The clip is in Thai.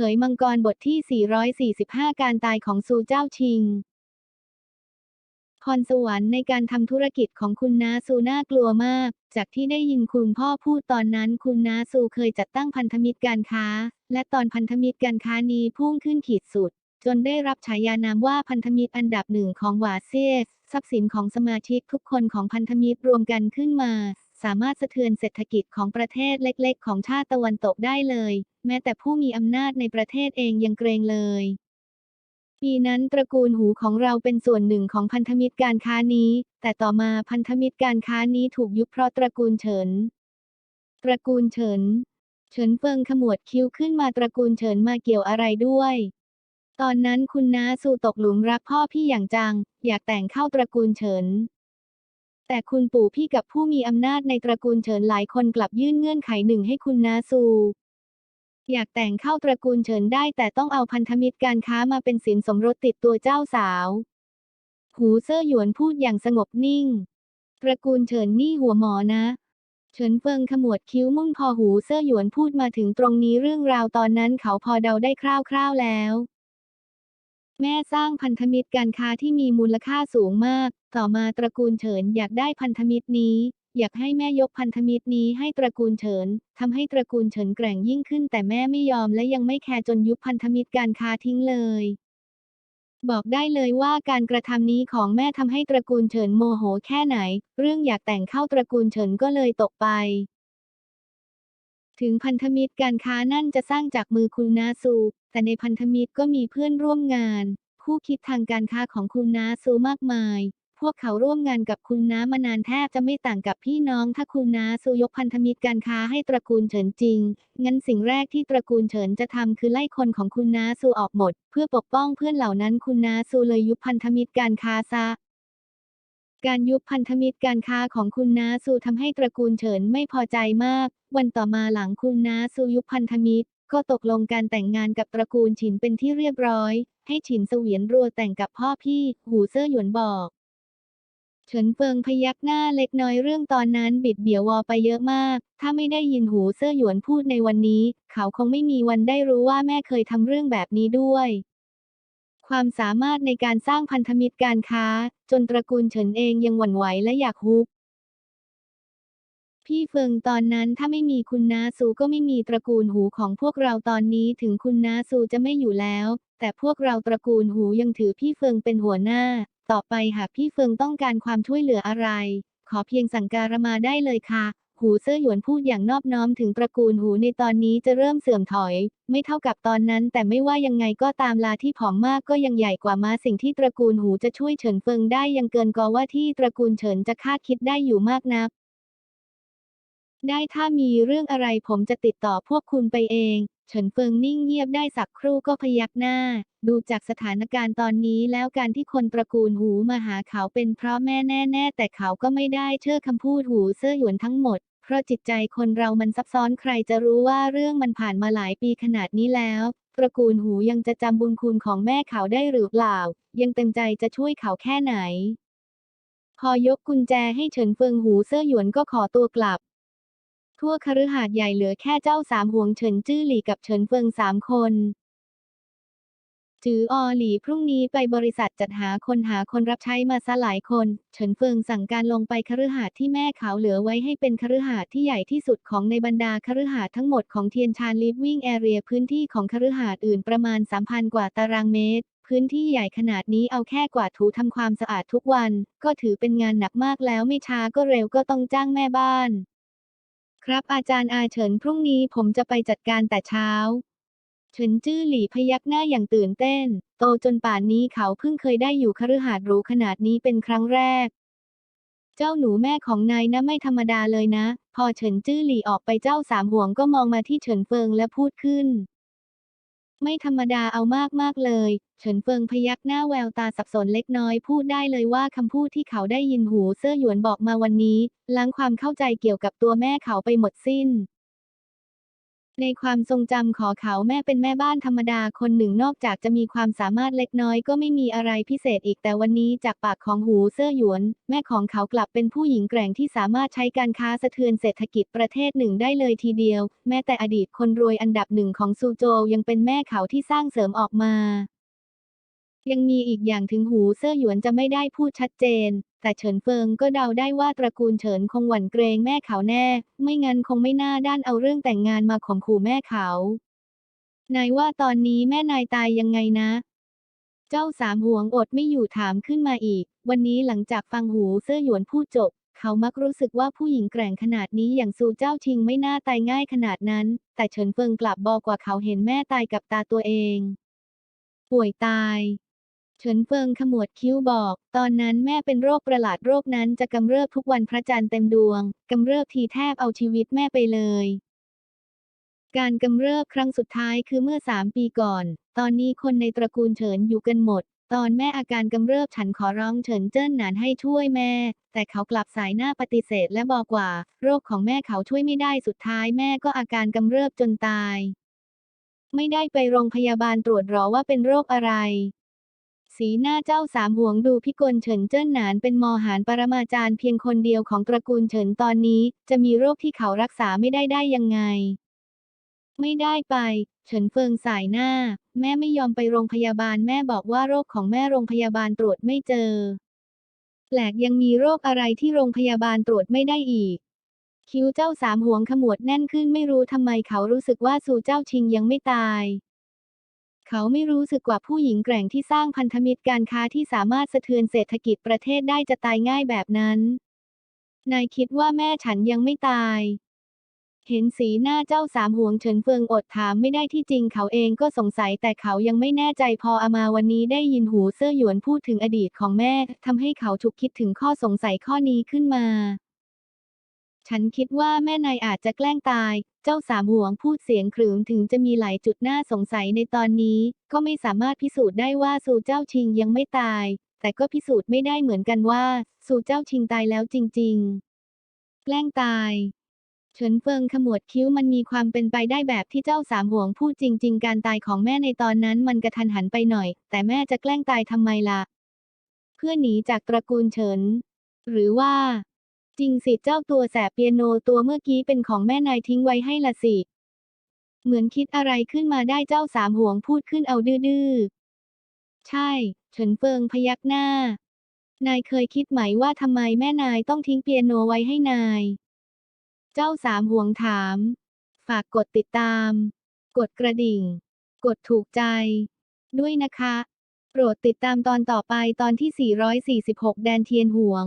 เขยมังกรบทที่ 445 การตายของซูเจ้าชิง พรสวรรค์ในการทำธุรกิจของคุณนาซูน่ากลัวมาก จากที่ได้ยินคุณพ่อพูดตอนนั้นคุณนาซูเคยจัดตั้งพันธมิตรการค้า และตอนพันธมิตรการค้านี้พุ่งขึ้นขีดสุด จนได้รับฉายานามว่าพันธมิตรอันดับหนึ่งของหวาเซียสทรัพย์สินของสมาชิกทุกคนของพันธมิตรรวมกันขึ้นมาสามารถสะเทือนเศรษฐกิจของประเทศเล็ก ๆ ของชาติตะวันตกได้เลย แม้แต่ผู้มีอำนาจในประเทศเองยังเกรงเลยปีนั้นตระกูลหูของเราเป็นส่วนหนึ่งของพันธมิตรการค้านี้ แต่ต่อมาพันธมิตรการค้านี้ถูกยุบเพราะตระกูลเฉิน ตระกูลเฉิน เฉินเฟิงขมวดคิ้วขึ้นมาตระกูลเฉินมาเกี่ยวอะไรด้วย ตอนนั้นคุณน้าสู่ตกหลุมรักพ่อพี่อย่างจัง อยากแต่งเข้าตระกูลเฉิน แต่คุณปู่พี่กับผู้มีอำนาจในตระกูลเฉินหลายคนกลับยื่นเงื่อนไขหนึ่งให้คุณน้าซู อยากแต่งเข้าตระกูลเฉินได้แต่ต้องเอาพันธมิตรการค้ามาเป็นสินสมรสติดตัวเจ้าสาว หูเซ่อหยวนพูดอย่างสงบนิ่ง ตระกูลเฉินนี่หัวหมอนะ เฉินเฟิงขมวดคิ้วมุ่งพอหูเซ่อหยวนพูดมาถึงตรงนี้เรื่องราวตอนนั้นเขาพอเดาได้คร่าวๆแล้ว แม่สร้างพันธมิตรการค้าที่มีมูลค่าสูงมาก ต่อมาตระกูลเฉินอยากได้พันธมิตรนี้ อยากให้แม่ยกพันธมิตรนี้ให้ตระกูลเฉินทำให้ตระกูลเฉินแกร่งยิ่งขึ้น แต่แม่ไม่ยอมและยังไม่แคร์จนยุบพันธมิตรการค้าทิ้งเลย บอกได้เลยว่าการกระทำนี้ของแม่ทำให้ตระกูลเฉินโมโหแค่ไหน เรื่องอยากแต่งเข้าตระกูลเฉินก็เลยตกไป ถึงพันธมิตรการค้านั่นจะสร้างจากมือคุณนาซู แต่ในพันธมิตรก็มีเพื่อนร่วมงานคู่คิดทางการค้าของคุณนาซูมากมาย พวกเขาร่วมงานกับคุณน้ามานานแทบจะไม่ต่างกับพี่น้อง ถ้าคุณน้าซูยกพันธมิตรการค้าให้ตระกูลเฉินจริง งั้นสิ่งแรกที่ตระกูลเฉินจะทำคือไล่คนของคุณน้าซูออกหมด เพื่อปกป้องเพื่อนเหล่านั้นคุณน้าซูเลยยุบพันธมิตรการค้าซะการยุบพันธมิตรการค้าของคุณน้าซูทำให้ตระกูลเฉินไม่พอใจมาก วันต่อมาหลังคุณน้าซูยุบพันธมิตร ก็ตกลงการแต่งงานกับตระกูลฉินเป็นที่เรียบร้อย ให้ฉินเสวียนรัวแต่งกับพ่อพี่ หูเซ่อหยวนบอก เฉินเฟิงพยักหน้าเล็กน้อยเรื่องตอนนั้นบิดเบี่ยววอไปเยอะมาก ถ้าไม่ได้ยินหูเซ่อหยวนพูดในวันนี้ เขาคงไม่มีวันได้รู้ว่าแม่เคยทำเรื่องแบบนี้ด้วย ความสามารถในการสร้างพันธมิตรการค้า จนตระกูลเฉินเองยังหวั่นไหวและอยากฮุบพี่เฟิงตอนนั้นถ้าไม่มีคุณนาซูก็ไม่มีตระกูลหูของพวกเราตอนนี้ถึงคุณนาซูจะไม่อยู่แล้ว แต่พวกเราตระกูลหูยังถือพี่เฟิงเป็นหัวหน้า ต่อไปหากพี่เฟิงต้องการความช่วยเหลืออะไร ขอเพียงสั่งการมาได้เลยค่ะ หูเซ่อหยวนพูดอย่างนอบน้อมถึงตระกูลหูในตอนนี้จะเริ่มเสื่อมถอย ไม่เท่ากับตอนนั้น แต่ไม่ว่ายังไงก็ตามลาที่ผอมมากก็ยังใหญ่กว่ามาสิ่งที่ตระกูลหูจะช่วยเฉินเฟิงได้ยังเกินกว่าว่าที่ตระกูลเฉินจะคาดคิดได้อยู่มากนักได้ถ้ามีเรื่องอะไรผมจะติดต่อพวกคุณไปเอง เฉินเฟิงนิ่งเงียบได้สักครู่ก็พยักหน้า ดูจากสถานการณ์ตอนนี้แล้วการที่คนตระกูลหูมาหาเขาเป็นเพราะแม่แน่ๆแต่เขาก็ไม่ได้เชื่อคำพูดหูเสื้อหยวนทั้งหมด เพราะจิตใจคนเรามันซับซ้อนใครจะรู้ว่าเรื่องมันผ่านมาหลายปีขนาดนี้แล้วตระกูลหูยังจะจำบุญคุณของแม่เขาได้หรือเปล่า ยังเต็มใจจะช่วยเขาแค่ไหน พอยกกุญแจให้เฉินเฟิงหูเสื้อหยวนก็ขอตัวกลับ ทั่วคฤหาสน์ใหญ่เหลือแค่เจ้าสามห่วงเฉินจื้อหลี่กับเฉินเฟิงสามคนจืออหลี่พรุ่งนี้ไปบริษัทจัดหาคนหาคนรับใช้มาซะหลายคน เฉินเฟิงสั่งการลงไปคฤหาสน์ที่แม่เขาเหลือไว้ให้เป็นคฤหาสน์ที่ใหญ่ที่สุดของในบรรดาคฤหาสน์ทั้งหมดของเทียนชานลิฟวิ่งแอเรียพื้นที่ของคฤหาสน์อื่นประมาณ 3,000 กว่าตารางเมตร พื้นที่ใหญ่ขนาดนี้เอาแค่กวาดถูทำความสะอาดทุกวัน ก็ถือเป็นงานหนักมากแล้วไม่ช้าก็เร็วก็ต้องจ้างแม่บ้าน ครับอาจารย์อาเฉินพรุ่งนี้ผมจะไปจัดการแต่เช้าเฉินจื้อหลี่พยักหน้าอย่างตื่นเต้น โตจนป่านนี้เขาเพิ่งเคยได้อยู่คฤหาสน์หรูขนาดนี้เป็นครั้งแรก เจ้าหนูแม่ของนายนะไม่ธรรมดาเลยนะ พอเฉินจื้อหลี่ออกไปเจ้าสามห่วงก็มองมาที่เฉินเฟิงและพูดขึ้น ไม่ธรรมดาเอามากมากๆเลย เฉินเฟิงพยักหน้าแววตาสับสนเล็กน้อยพูดได้เลยว่าคำพูดที่เขาได้ยินหูเสื้อหยวนบอกมาวันนี้ ล้างความเข้าใจเกี่ยวกับตัวแม่เขาไปหมดสิ้น ในความทรงจำขอเขาแม่เป็นแม่บ้านธรรมดาคนหนึ่งนอกจากจะมีความสามารถเล็กน้อยก็ไม่มีอะไรพิเศษอีกแต่วันนี้จากปากของหูเซ่อหยวน แม่ของเขากลับเป็นผู้หญิงแกร่งที่สามารถใช้การค้าสะเทือนเศรษฐกิจประเทศหนึ่งได้เลยทีเดียว แม้แต่อดีตคนรวยอันดับหนึ่งของซูโจวยังเป็นแม่เขาที่สร้างเสริมออกมายังมีอีกอย่างถึงหูเซ่อหยวนจะไม่ได้พูดชัดเจน แต่เฉินเฟิงก็เดาได้ว่าตระกูลเฉินคงหวั่นเกรงแม่เขาแน่ ไม่งั้นคงไม่น่าด้านเอาเรื่องแต่งงานมาข่มขู่แม่เขา นายว่าตอนนี้แม่นายตายยังไงนะ เจ้าสามห่วงอดไม่อยู่ถามขึ้นมาอีก วันนี้หลังจากฟังหูเสื้อหยวนพูดจบ เขามักรู้สึกว่าผู้หญิงแกร่งขนาดนี้อย่างซูเจ้าชิงไม่น่าตายง่ายขนาดนั้น แต่เฉินเฟิงกลับบอกว่าเขาเห็นแม่ตายกับตาตัวเอง ป่วยตาย เฉินเฟิงขมวดคิ้วบอก ตอนนั้นแม่เป็นโรคประหลาดโรคนั้นจะกำเริบทุกวันพระจันทร์เต็มดวง กำเริบทีแทบเอาชีวิตแม่ไปเลย การกำเริบครั้งสุดท้ายคือเมื่อสามปีก่อน ตอนนี้คนในตระกูลเฉินอยู่กันหมด ตอนแม่อาการกำเริบฉันขอร้องเฉินเจิ้นหนานให้ช่วยแม่ แต่เขากลับสายหน้าปฏิเสธและบอกว่า โรคของแม่เขาช่วยไม่ได้สุดท้ายแม่ก็อาการกำเริบจนตาย ไม่ได้ไปโรงพยาบาลตรวจหรอว่าเป็นโรคอะไร สีหน้าเจ้าสามหวงดูพิกลเฉินเจิ้นหนานเป็นมอหารปรมาจารย์เพียงคนเดียวของตระกูลเฉินตอนนี้ จะมีโรคที่เขารักษาไม่ได้ได้ยังไง ไม่ได้ไป เฉินเฟิงสายหน้า แม่ไม่ยอมไปโรงพยาบาลแม่บอกว่าโรคของแม่โรงพยาบาลตรวจไม่เจอ แปลกยังมีโรคอะไรที่โรงพยาบาลตรวจไม่ได้อีก คิ้วเจ้าสามหวงขมวดแน่นขึ้นไม่รู้ทำไมเขารู้สึกว่าสู่เจ้าชิงยังไม่ตาย เขาไม่รู้สึกกว่าผู้หญิงแกร่งที่สร้างพันธมิตรการค้าที่สามารถสะเทือนเศรษฐกิจประเทศได้จะตายง่ายแบบนั้น นายคิดว่าแม่ฉันยังไม่ตาย เห็นสีหน้าเจ้าสามหวงเฉินเฟิงอดถามไม่ได้ที่จริงเขาเองก็สงสัยแต่เขายังไม่แน่ใจพออามาวันนี้ได้ยินหูเสื้อหยวนพูดถึงอดีตของแม่ทำให้เขาฉุกคิดถึงข้อสงสัยข้อนี้ขึ้นมา ฉันคิดว่าแม่นายอาจจะแกล้งตาย เจ้าสามหวงพูดเสียงขรึมถึงจะมีหลายจุดน่าสงสัยในตอนนี้ ก็ไม่สามารถพิสูจน์ได้ว่าสู่เจ้าชิงยังไม่ตาย แต่ก็พิสูจน์ไม่ได้เหมือนกันว่า สู่เจ้าชิงตายแล้วจริง ๆ แกล้งตายเฉินเฟิงขมวดคิ้วมันมีความเป็นไปได้แบบที่เจ้าสามหวงพูดจริง ๆ การตายของแม่ในตอนนั้นมันกระทันหันไปหน่อย แต่แม่จะแกล้งตายทำไมล่ะ เพื่อหนีจากตระกูลเฉิน หรือว่า จริงสิเจ้าตัวแสบเปียโนตัวเมื่อกี้เป็นของแม่นายทิ้งไว้ให้ละสิ เหมือนคิดอะไรขึ้นมาได้เจ้าสามห่วงพูดขึ้นเอาดื้อๆ ใช่เฉินเฟิงพยักหน้า นายเคยคิดไหมว่าทำไมแม่นายต้องทิ้งเปียโนไว้ให้นาย เจ้าสามห่วงถาม ฝากกดติดตาม กดกระดิ่ง กดถูกใจ ด้วยนะคะ โปรดติดตามตอนต่อไปตอนที่ 446 แดนเทียนหวง